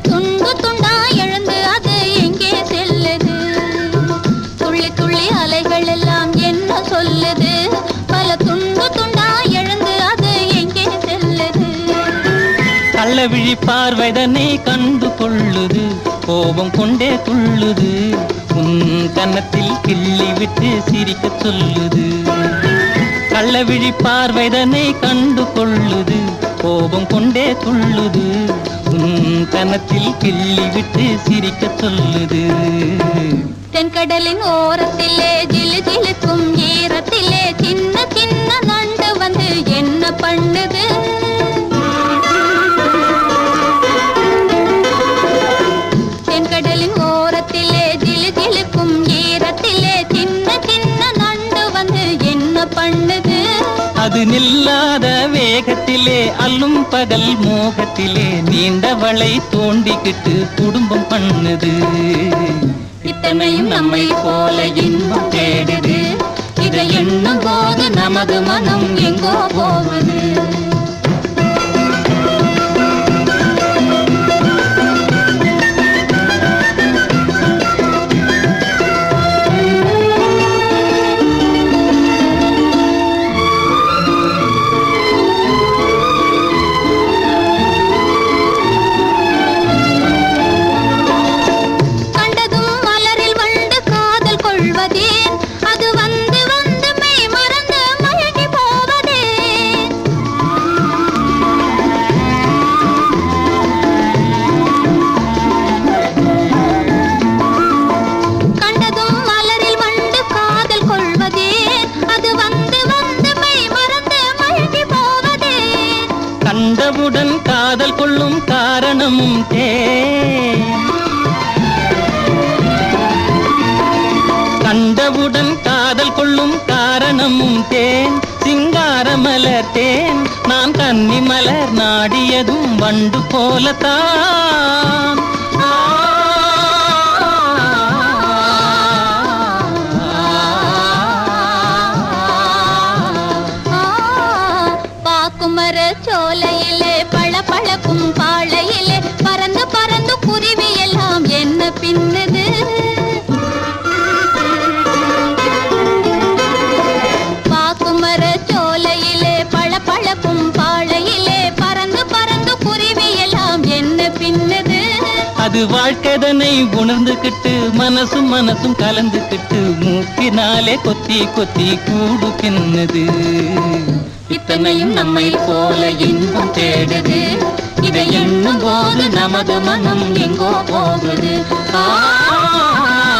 துண்டு துண்டா எழுந்து அது எங்கே செல்லுது? துள்ளி துள்ளி அலைகள் எல்லாம் என்ன சொல்லுது? பல துண்டு துண்டா எழுந்து அது எங்கே செல்லுது? கள்ளவிழி பார்வைதனை கண்டு கொள்ளுது. கோபம் கொண்டே துள்ளுது. உன் கன்னத்தில் கிள்ளி விட்டு சிரிக்க சொல்லுது. கள்ளவிழி பார்வைதனை கண்டு கொள்ளுது. கோபம் கொண்டே துள்ளுது. உன் கிள்ளி விட்டு சிரிக்க சொல்லுது. தென்கடலின் ஓரத்திலே ஜிலு ஜிலுக்கும் ஈரத்திலே சின்ன சின்ன நண்டு வந்து என்ன பண்ணுது? அது நில்லாத வேகத்திலே அல்லும் பகல் மோகத்திலே நீண்டவளை தோண்டிக்கிட்டு குடும்பம் பண்ணுது. இத்தனையும் நம்மை போல இன்பம் தேடுது. இதை எண்ணும் போது நமது மனம் எங்கோ போகுது கண்டவுடன் காதல் கொள்ளும் காரணமும் தே கண்டவுடன் காதல் கொள்ளும் காரணமும் தேன் சிங்கார மலர் தேன் நான் கன்னி மலர் நாடியதும் வண்டு போலத்தான் ஆ. ஆ, பாக்குமர பாளையிலே பறந்து பறந்து குருவி எல்லாம் என்ன பின்னது? பாக்குமர சோலையிலே பழ பளபளக்கும் பாளையிலே பறந்து பறந்து குருவி எல்லாம் என்ன பின்னது அது வாழ்க்கைதனை உணர்ந்துக்கிட்டு மனசும் மனசும் கலந்துக்கிட்டு மூக்கினாலே கொத்தி கொத்தி கூடு பின்னுது இத்தனையும் நம்மை போல இன்பம் தேடுது. இதை எண்ணும் போது நமது மனம் எங்கோ போகுது. ஆ